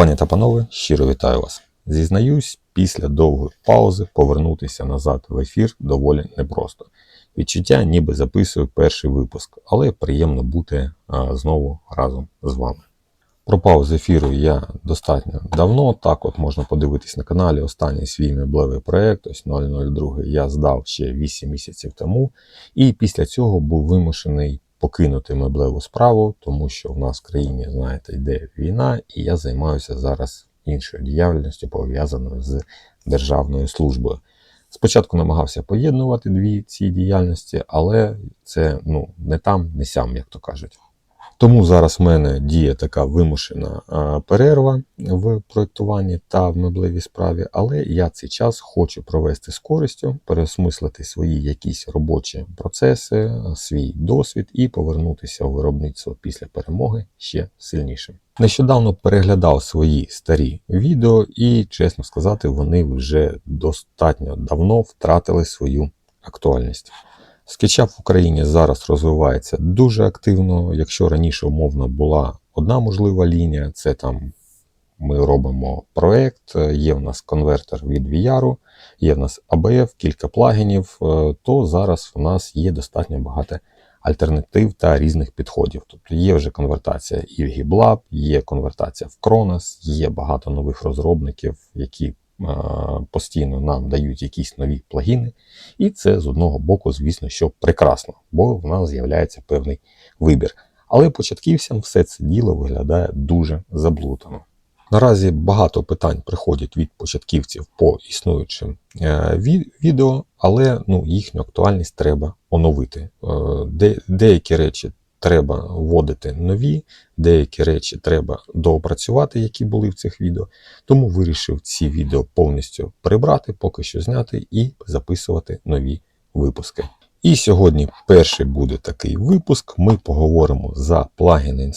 Пані та панове, щиро вітаю вас. Зізнаюсь, після довгої паузи повернутися назад в ефір доволі непросто. Відчуття, ніби записую перший випуск, але приємно бути а, знову разом з вами. Пропав з ефіру я достатньо давно. Так от можна подивитись на каналі. Останній свій меблевий проєкт, ось 002 я здав ще 8 місяців тому. І після цього був вимушений покинути меблеву справу, тому що в нас в країні, знаєте, йде війна, і я займаюся зараз іншою діяльністю, пов'язаною з державною службою. Спочатку намагався поєднувати дві ці діяльності, але це ну, не там, не сям, як то кажуть. Тому зараз в мене діє така вимушена перерва в проєктуванні та в меблевій справі, але я цей час хочу провести з користю, переосмислити свої якісь робочі процеси, свій досвід і повернутися у виробництво після перемоги ще сильнішим. Нещодавно переглядав свої старі відео, і, чесно сказати, вони вже достатньо давно втратили свою актуальність. SketchUp в Україні зараз розвивається дуже активно. Якщо раніше умовно була одна можлива лінія, це там ми робимо проект, є в нас конвертер від VR, є в нас ABF, кілька плагінів, е, то зараз в нас є достатньо багато альтернатив та різних підходів. Тобто є вже конвертація і в GitLab, є конвертація в Kronos, є багато нових розробників, які постійно нам дають якісь нові плагіни. І це з одного боку, звісно, що прекрасно, бо в нас з'являється певний вибір. Але початківцям все це діло виглядає дуже заблутано. Наразі багато питань приходять від початківців по існуючим е, відео, але ну, їхню актуальність треба оновити. Е, де, деякі речі треба вводити нові, деякі речі треба доопрацювати, які були в цих відео. Тому вирішив ці відео повністю прибрати, поки що зняти і записувати нові випуски. І сьогодні перший буде такий випуск. Ми поговоримо за плагіни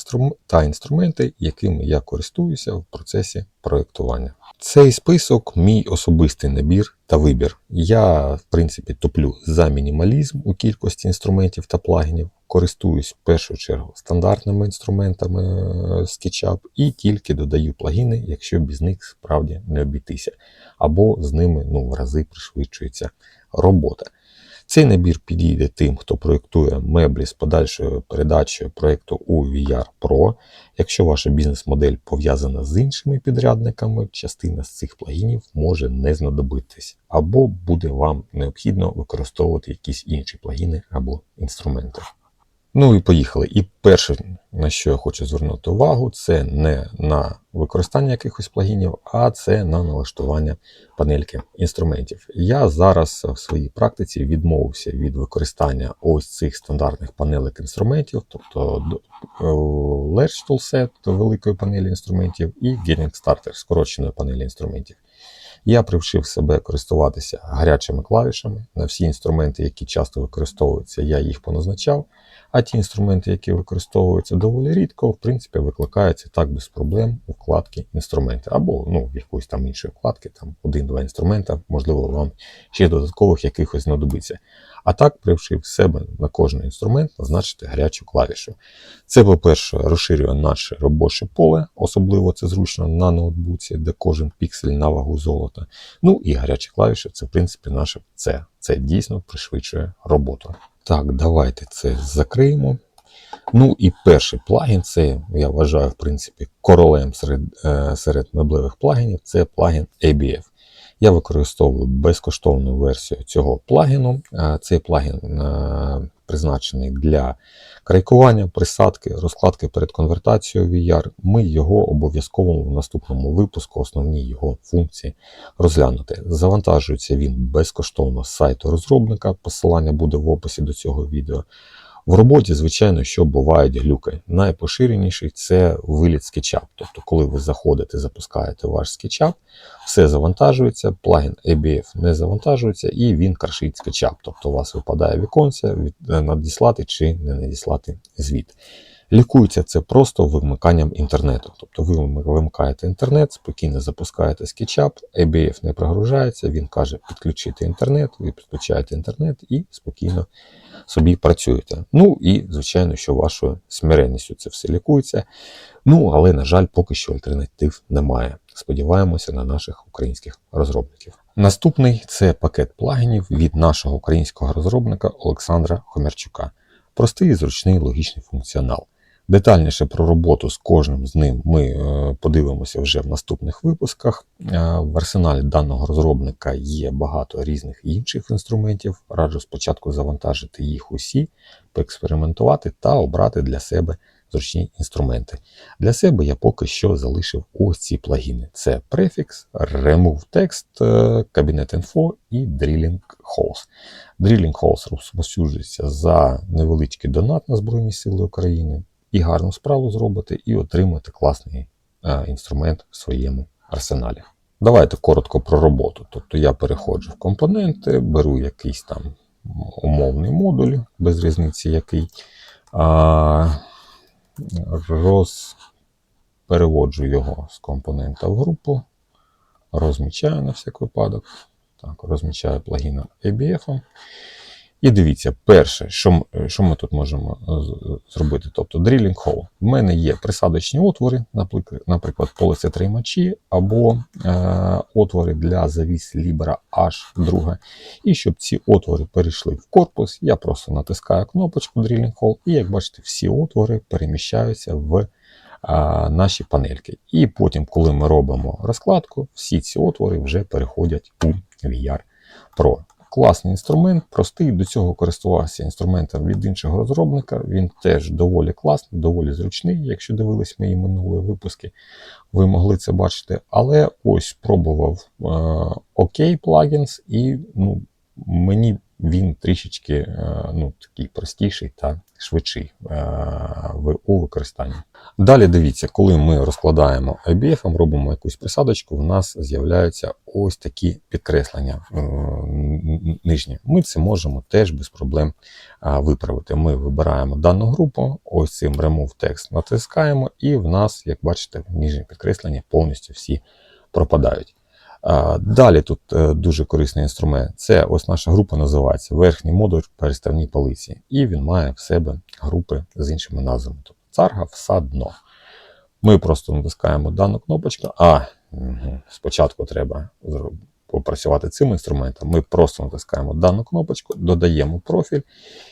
та інструменти, якими я користуюся в процесі проєктування. Цей список мій особистий набір та вибір. Я, в принципі, топлю за мінімалізм у кількості інструментів та плагінів. Користуюсь в першу чергу стандартними інструментами SketchUp і тільки додаю плагіни, якщо без них справді не обійтися. Або з ними ну, в рази пришвидшується робота. Цей набір підійде тим, хто проєктує меблі з подальшою передачею проєкту у VR Pro. Якщо ваша бізнес-модель пов'язана з іншими підрядниками, частина з цих плагінів може не знадобитись, або буде вам необхідно використовувати якісь інші плагіни або інструменти. Ну і поїхали. І перше, на що я хочу звернути увагу, це не на використання якихось плагінів, а це на налаштування панельки інструментів. Я зараз в своїй практиці відмовився від використання ось цих стандартних панелек інструментів, тобто е, Ledge Toolset великої панелі інструментів і Getting Starter скороченої панелі інструментів. Я привчив себе користуватися гарячими клавішами на всі інструменти, які часто використовуються, я їх поназначав. А ті інструменти, які використовуються доволі рідко, в принципі, викликаються так без проблем у вкладки інструменти. Або ну, в якоїсь там іншої вкладки, там один-два інструмента, можливо, вам ще додаткових якихось знадобиться. А так, привчив себе на кожен інструмент назначити гарячу клавішу. Це, по-перше, розширює наше робоче поле, особливо це зручно на ноутбуці, де кожен піксель на вагу золота. Ну і гарячі клавіші це, в принципі, наше це. Це дійсно пришвидшує роботу. Так, давайте це закриємо. Ну і перший плагін, це, я вважаю, в принципі, королем серед е, серед меблевих плагінів це плагін ABF. Я використовую безкоштовну версію цього плагіну. Цей плагін е, призначений для крайкування, присадки, розкладки перед конвертацією VR. Ми його обов'язково в наступному випуску, основні його функції розглянути. Завантажується він безкоштовно з сайту розробника. Посилання буде в описі до цього відео. В роботі, звичайно, що бувають глюки. Найпоширеніший це виліт скетчап. Тобто, коли ви заходите, запускаєте ваш скетчап, все завантажується, плагін ABF не завантажується і він крашить скетчап. Тобто у вас випадає віконце, надіслати чи не надіслати звіт. Лікується це просто вимиканням інтернету. Тобто ви вимикаєте інтернет, спокійно запускаєте SketchUp, ABF не прогружається, він каже підключити інтернет, ви підключаєте інтернет і спокійно собі працюєте. Ну і, звичайно, що вашою смиренністю це все лікується. Ну, але, на жаль, поки що альтернатив немає. Сподіваємося на наших українських розробників. Наступний це пакет плагінів від нашого українського розробника Олександра Хомярчука. Простий, зручний логічний функціонал. Детальніше про роботу з кожним з ним ми е, подивимося вже в наступних випусках. Е, В арсеналі даного розробника є багато різних інших інструментів. Раджу спочатку завантажити їх усі, поекспериментувати та обрати для себе зручні інструменти. Для себе я поки що залишив ось ці плагіни: це Prefix, Remove Text, е, Cabinet Info і Drilling Holes. Drilling Holes розповсюджується за невеличкий донат на Збройні Сили України і гарну справу зробити, і отримати класний е, інструмент в своєму арсеналі. Давайте коротко про роботу. Тобто я переходжу в компоненти, беру якийсь там умовний модуль, без різниці який, а, роз, переводжу його з компонента в групу, розмічаю на всяк випадок. Так, розмічаю плагіном ABF. І дивіться, перше, що, що ми тут можемо е, зробити. Тобто hole. В мене є присадочні отвори, наприклад, полисетримачі або е, отвори для завіс Libra H2. І щоб ці отвори перейшли в корпус, я просто натискаю кнопочку drilling hole, і як бачите, всі отвори переміщаються в наші панельки. І потім, коли ми робимо розкладку, всі ці отвори вже переходять у VR Pro. Класний інструмент, простий. До цього користувався інструментом від іншого розробника. Він теж доволі класний, доволі зручний. Якщо дивились мої минулі випуски, ви могли це бачити. Але ось пробував е, OK плагінс, і ну, мені він трішечки е, ну, такий простіший та швидший е, у використанні. Далі дивіться, коли ми розкладаємо IBF, робимо якусь присадочку, в нас з'являються ось такі підкреслення е, нижні. Ми це можемо теж без проблем виправити. Ми вибираємо дану групу, ось цим Remove Text натискаємо, і в нас, як бачите, нижні підкреслення повністю всі пропадають. Далі тут е, дуже корисний інструмент. Це ось наша група називається Верхній модуль переставні полиці. І він має в себе групи з іншими назвами. Тобто царга, вса, дно. Ми просто натискаємо дану кнопочку. А, спочатку треба попрацювати цим інструментом. Ми просто натискаємо дану кнопочку, додаємо профіль.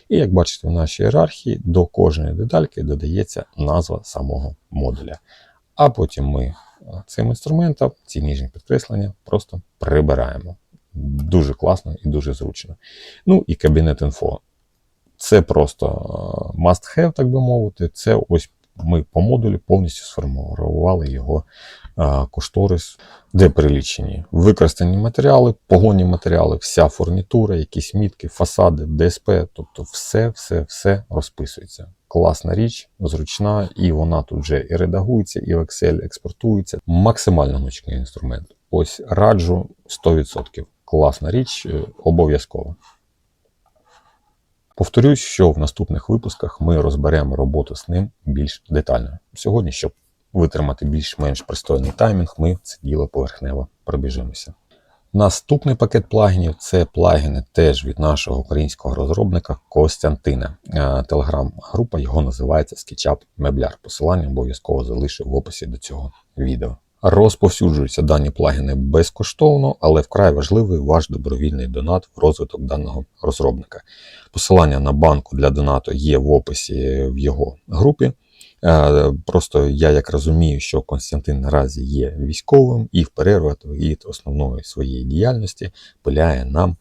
І як бачите, в нашій ієрархії до кожної детальки додається назва самого модуля. А потім ми цим інструментом, ці ніжні підкреслення, просто прибираємо. Дуже класно і дуже зручно. Ну і кабінет інфо. Це просто е, must have, так би мовити. Це ось ми по модулю повністю сформували його кошторис, де перелічені використані матеріали, погонні матеріали, вся фурнітура, якісь мітки, фасади, ДСП, тобто все, все, все розписується. Класна річ, зручна, і вона тут вже і редагується, і в Excel експортується. Максимально гнучкий інструмент. Ось раджу 100%. Класна річ, е, обов'язково. Повторюсь, що в наступних випусках ми розберемо роботу з ним більш детально. Сьогодні, щоб витримати більш-менш пристойний таймінг, ми це діло поверхнево пробіжимося. Наступний пакет плагінів це плагіни теж від нашого українського розробника Костянтина. Е, Телеграм-група його називається SketchUp Мебляр. Посилання обов'язково залишу в описі до цього відео. Розповсюджуються дані плагіни безкоштовно, але вкрай важливий ваш добровільний донат в розвиток даного розробника. Посилання на банку для донату є в описі в його групі. Е, Просто я як розумію, що Константин наразі є військовим і в перервах від основної своєї діяльності пиляє нам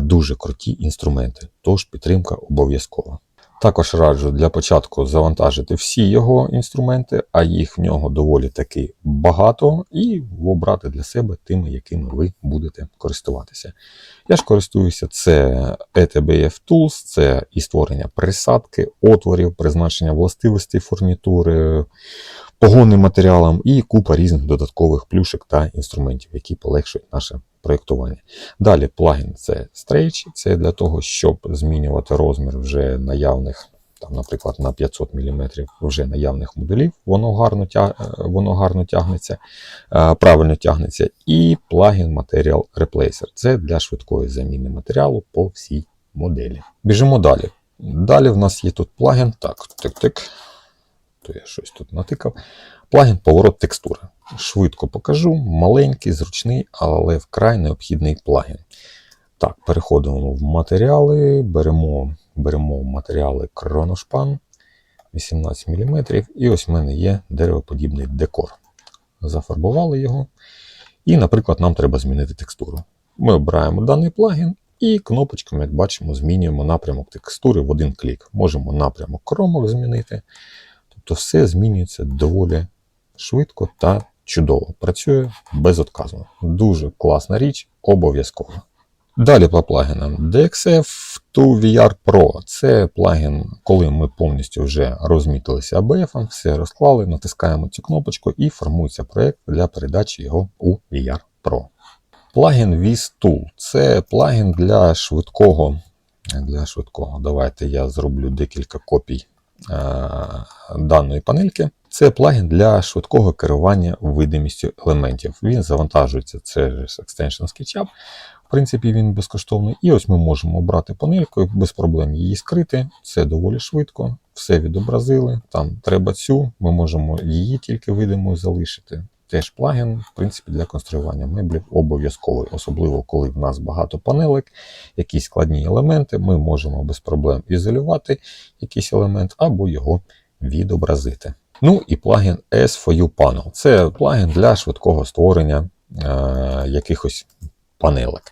дуже круті інструменти. Тож підтримка обов'язкова. Також раджу для початку завантажити всі його інструменти, а їх в нього доволі таки багато, і обрати для себе тими, якими ви будете користуватися. Я ж користуюся це ETBF Tools, це і створення присадки, отворів, призначення властивостей фурнітури, погонним матеріалам і купа різних додаткових плюшок та інструментів, які полегшують наше проєктування. Далі плагін це Stretch, це для того, щоб змінювати розмір вже наявних там, наприклад, на 500 мм вже наявних моделів, воно гарно, тя... е, воно гарно тягнеться, е, правильно тягнеться. І плагін Material Replacer. Це для швидкої заміни матеріалу по всій моделі. Біжимо далі. Далі в нас є тут плагін. Так, тик-тик. То я щось тут натикав. Плагін поворот текстури. Швидко покажу. Маленький, зручний, але вкрай необхідний плагін. Так, переходимо в матеріали, беремо, беремо матеріали кроношпан 18 мм. І ось в мене є деревоподібний декор. Зафарбували його. І, наприклад, нам треба змінити текстуру. Ми обираємо даний плагін і кнопочками, як бачимо, змінюємо напрямок текстури в один клік. Можемо напрямок кромок змінити. Тобто все змінюється доволі швидко та чудово. Працює безотказно. Дуже класна річ, обов'язково. Далі по плагінам DXF to VR Pro. Це плагін, коли ми повністю вже розмітилися ABF, все розклали, натискаємо цю кнопочку і формується проєкт для передачі його у VR Pro. Плагін VSTool це плагін для швидкого. Для швидкого. Давайте я зроблю декілька копій е, даної панельки. Це плагін для швидкого керування видимістю елементів. Він завантажується через Extension SketchUp. В принципі, він безкоштовний. І ось ми можемо обрати панельку без проблем її скрити. Це доволі швидко. Все відобразили. Там треба цю, ми можемо її тільки видимою залишити. Теж плагін, в принципі, для конструювання меблів обов'язковий, особливо коли в нас багато панелек, якісь складні елементи, ми можемо без проблем ізолювати якийсь елемент або його відобразити. Ну і плагін S4U Panel. Це плагін для швидкого створення е, якихось панелек.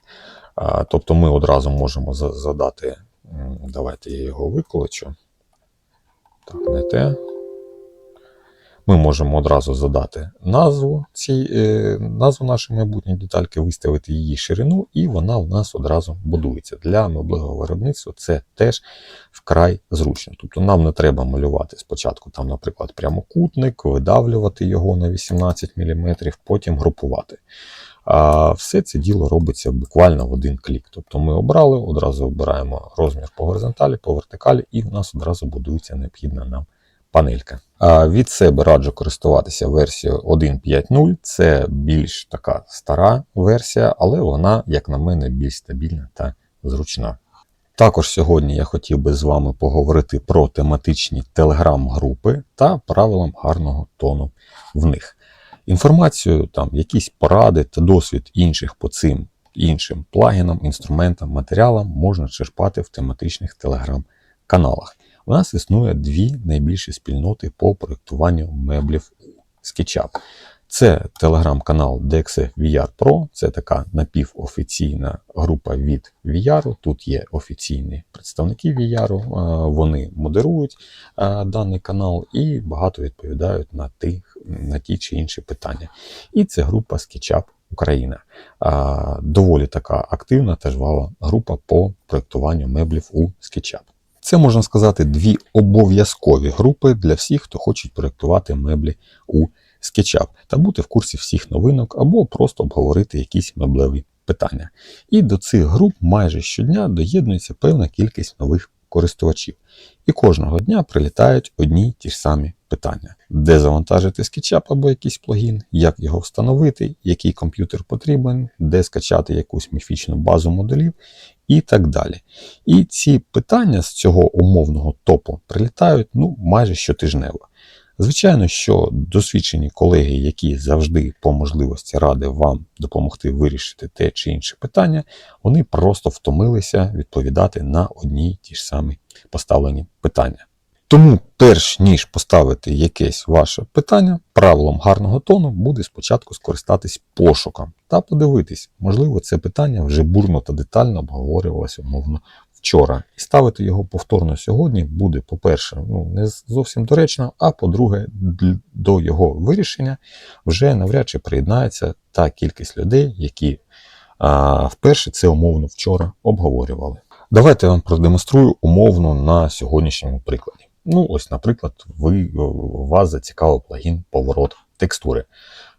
Е, тобто ми одразу можемо задати. Давайте я його викличу. Так, не те. Ми можемо одразу задати назву цій, е, назву нашої майбутньої детальки, виставити її ширину, і вона в нас одразу будується. Для меблевого виробництва це теж вкрай зручно. Тобто нам не треба малювати спочатку, там, наприклад, прямокутник, видавлювати його на 18 мм, потім групувати. А все це діло робиться буквально в один клік. Тобто ми обрали, одразу обираємо розмір по горизонталі, по вертикалі, і в нас одразу будується необхідна нам панелька. Від себе раджу користуватися версією 1.5.0. Це більш така стара версія, але вона, як на мене, більш стабільна та зручна. Також сьогодні я хотів би з вами поговорити про тематичні телеграм-групи та правилам гарного тону в них. Інформацію, там, якісь поради та досвід інших по цим іншим плагінам, інструментам, матеріалам можна черпати в тематичних телеграм-каналах. У нас існує дві найбільші спільноти по проєктуванню меблів у SketchUp. Це телеграм-канал DXF VR Pro, це така напівофіційна група від VR. Тут є офіційні представники VR, е, вони модерують е, даний канал і багато відповідають на, тих, на ті чи інші питання. І це група SketchUp Україна. Е, Доволі така активна та жвава група по проєктуванню меблів у SketchUp. Це можна сказати дві обов'язкові групи для всіх, хто хоче проєктувати меблі у SketchUp та бути в курсі всіх новинок або просто обговорити якісь меблеві питання. І до цих груп майже щодня доєднується певна кількість нових користувачів. І кожного дня прилітають одні й ті ж самі питання: де завантажити SketchUp або якийсь плагін, як його встановити, який комп'ютер потрібен, де скачати якусь міфічну базу моделів і так далі. І ці питання з цього умовного топу прилітають ну, майже щотижнево. Звичайно, що досвідчені колеги, які завжди по можливості ради вам допомогти вирішити те чи інше питання, вони просто втомилися відповідати на одні й ті ж самі поставлені питання. Тому, перш ніж поставити якесь ваше питання, правилом гарного тону буде спочатку скористатись пошуком та подивитись, можливо, це питання вже бурно та детально обговорювалося умовно вчора. І ставити його повторно сьогодні буде, по-перше, ну, не зовсім доречно, а по-друге, до його вирішення вже навряд чи приєднається та кількість людей, які а, вперше це умовно вчора обговорювали. Давайте я вам продемонструю умовно на сьогоднішньому прикладі. Ну, ось, наприклад, ви, вас зацікавив плагін поворот текстури.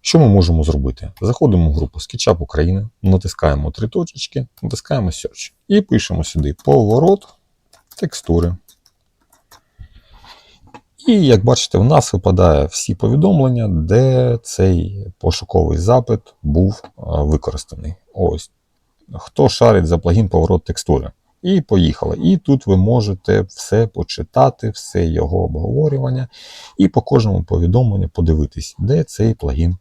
Що ми можемо зробити? Заходимо в групу SketchUp Україна, натискаємо три точечки, натискаємо Search і пишемо сюди поворот текстури. І як бачите, в нас випадає всі повідомлення, де цей пошуковий запит був використаний. Ось. Хто шарить за плагін поворот текстури. І поїхали. І тут ви можете все почитати, все його обговорювання, і по кожному повідомленню подивитись, де цей плагін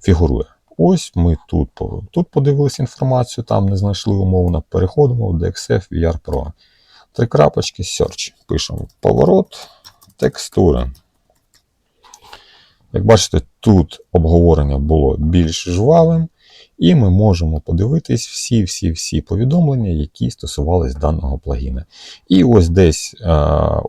фігурує. Ось ми тут, тут подивилися інформацію, там не знайшли умовно, переходимо в DXF VR Pro. Три крапочки, search. Пишемо поворот, текстури. Як бачите, тут обговорення було більш жвавим, і ми можемо подивитись всі-всі-всі повідомлення, які стосувались даного плагіна. І ось десь е,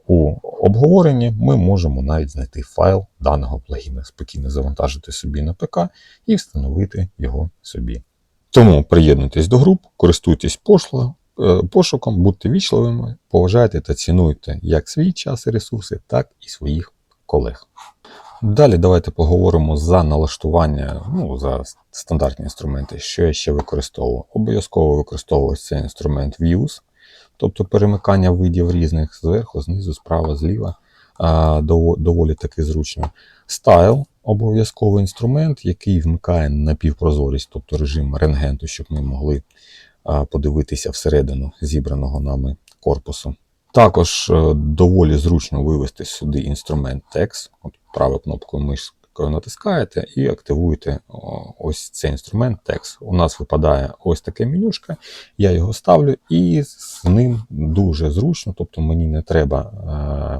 у обговоренні ми можемо навіть знайти файл даного плагіна, спокійно завантажити собі на ПК і встановити його собі. Тому приєднуйтесь до груп, користуйтесь пошло, е, пошуком, будьте вічливими, поважайте та цінуйте як свій час і ресурси, так і своїх колег. Далі давайте поговоримо за налаштування, ну, за стандартні інструменти, що я ще використовував. Обов'язково використовую цей інструмент Views, тобто перемикання видів різних зверху, знизу, справа, зліва. а, Доволі таки зручно. Style обов'язковий інструмент, який вмикає напівпрозорість, тобто режим рентгенту, щоб ми могли подивитися всередину зібраного нами корпусу. Також е, доволі зручно вивести сюди інструмент TEX. От правою кнопкою мишкою натискаєте і активуєте ось цей інструмент Text. У нас випадає ось таке менюшка, я його ставлю, і з ним дуже зручно, тобто мені не треба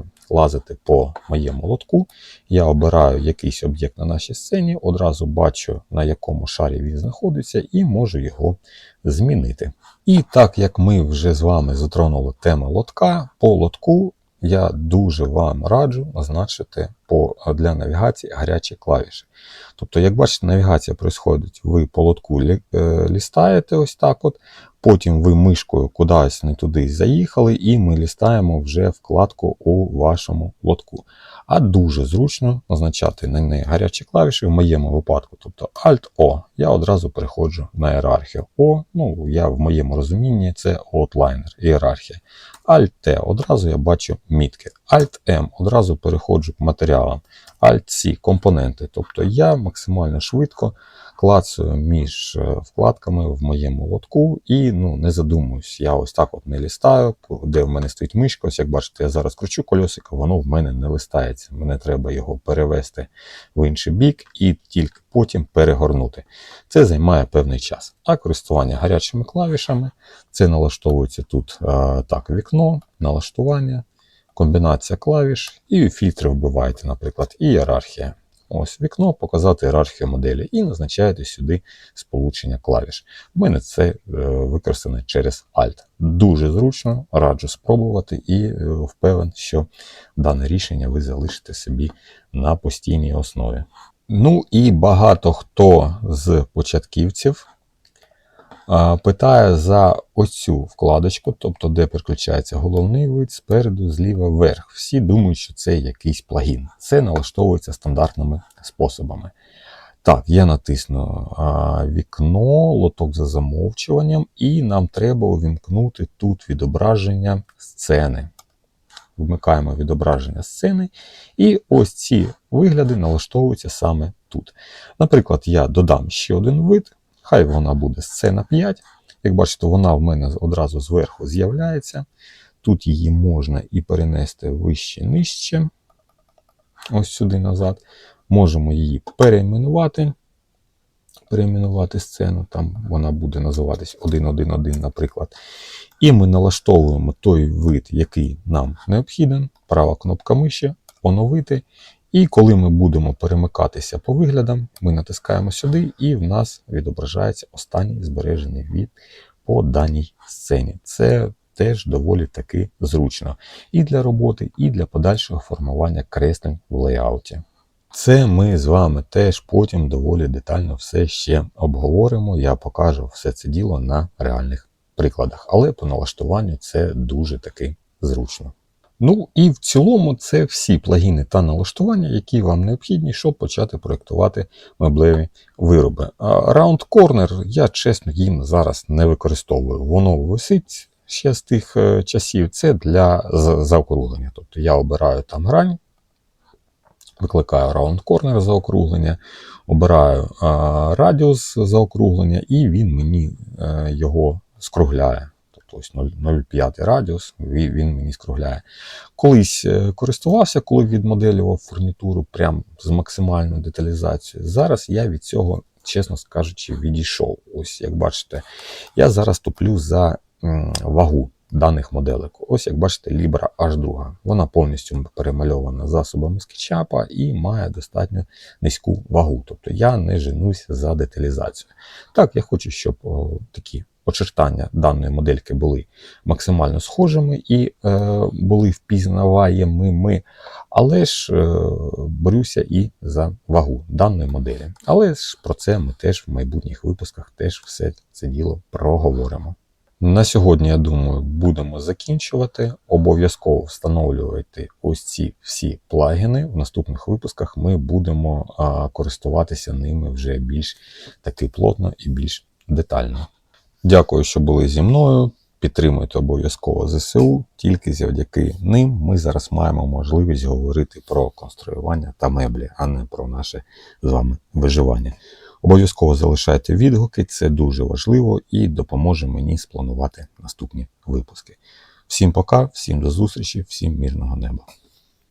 е, лазити по моєму лотку. Я обираю якийсь об'єкт на нашій сцені, одразу бачу, на якому шарі він знаходиться, і можу його змінити. І так як ми вже з вами затронули тему лотка, по лотку я дуже вам раджу назначити по, для навігації гарячі клавіші. Тобто, як бачите, навігація происходить, ви по лотку лі, е, лістаєте ось так от, потім ви мишкою кудись не туди заїхали, і ми лістаємо вже вкладку у вашому лотку. А дуже зручно назначати на неї гарячі клавіші в моєму випадку. Тобто Alt-O. Я одразу переходжу на ієрархію. O, ну я в моєму розумінні це Outliner, ієрархія. Alt-T одразу я бачу мітки. Alt-M одразу переходжу к матеріалам. Alt-C компоненти. Тобто я максимально швидко клацаю між е, вкладками в моєму лотку і ну, не задумуюсь. Я ось так от не лістаю, де в мене стоїть мишка. Ось як бачите, я зараз кручу кольосико, воно в мене не листається. Мені треба його перевести в інший бік і тільки потім перегорнути. Це займає певний час. А користування гарячими клавішами це налаштовується тут е, так, вікно, налаштування, комбінація клавіш і фільтри вбиваєте, наприклад, ієрархія. Ось вікно, показати ієрархію моделі і назначаєте сюди сполучення клавіш. У мене це е, використане через Alt. Дуже зручно, раджу спробувати і е, впевнен, що дане рішення ви залишите собі на постійній основі. Ну і багато хто з початківців питає за оцю вкладочку, тобто де переключається головний вид спереду, зліва вверх. Всі думають, що це якийсь плагін. Це налаштовується стандартними способами. Так, я натисну а, вікно, лоток за замовчуванням, і нам треба увімкнути тут відображення сцени. Вмикаємо відображення сцени, і ось ці вигляди налаштовуються саме тут. Наприклад, я додам ще один вид, хай вона буде сцена 5. Як бачите, вона в мене одразу зверху з'являється. Тут її можна і перенести вище нижче, ось сюди назад. Можемо її перейменувати. Перейменувати сцену, там вона буде називатись 1.1.1, наприклад. І ми налаштовуємо той вид, який нам необхіден. Права кнопка миші, оновити. І коли ми будемо перемикатися по виглядам, ми натискаємо сюди, і в нас відображається останній збережений від по даній сцені. Це теж доволі таки зручно і для роботи, і для подальшого формування креслень в лейауті. Це ми з вами теж потім доволі детально все ще обговоримо. Я покажу все це діло на реальних прикладах, але по налаштуванню це дуже таки зручно. Ну і в цілому це всі плагіни та налаштування, які вам необхідні, щоб почати проєктувати меблеві вироби. Round Corner я чесно їм зараз не використовую. Воно висить ще з тих е, часів. Це для заокруглення. Тобто я обираю там грань Викликаю Round Corner заокруглення, обираю радіус заокруглення, і він мені е, його скругляє. Тобто ось 0,5 радіус, він мені скругляє. Колись е, користувався, коли відмоделював фурнітуру прям з максимальною деталізацією. Зараз я від цього, чесно скажучи, відійшов. Ось як бачите, я зараз топлю за вагу даних моделек. Ось як бачите, Libra H2. Вона повністю перемальована засобами SketchUp і має достатньо низьку вагу. Тобто я не женусь за деталізацією. Так, я хочу, щоб о, такі очертання даної модельки були максимально схожими і е, були впізнаваємими, але ж е, борюся і за вагу даної моделі. Але ж про це ми теж в майбутніх випусках теж все це діло проговоримо. На сьогодні, я думаю, будемо закінчувати. Обов'язково встановлювати ось ці всі плагіни. В наступних випусках ми будемо а, користуватися ними вже більш таки плотно і більш детально. Дякую, що були зі мною. Підтримуйте обов'язково ЗСУ. Тільки завдяки ним ми зараз маємо можливість говорити про конструювання та меблі, а не про наше з вами виживання. Обов'язково залишайте відгуки, це дуже важливо і допоможе мені спланувати наступні випуски. Всім пока, всім до зустрічі, всім мирного неба.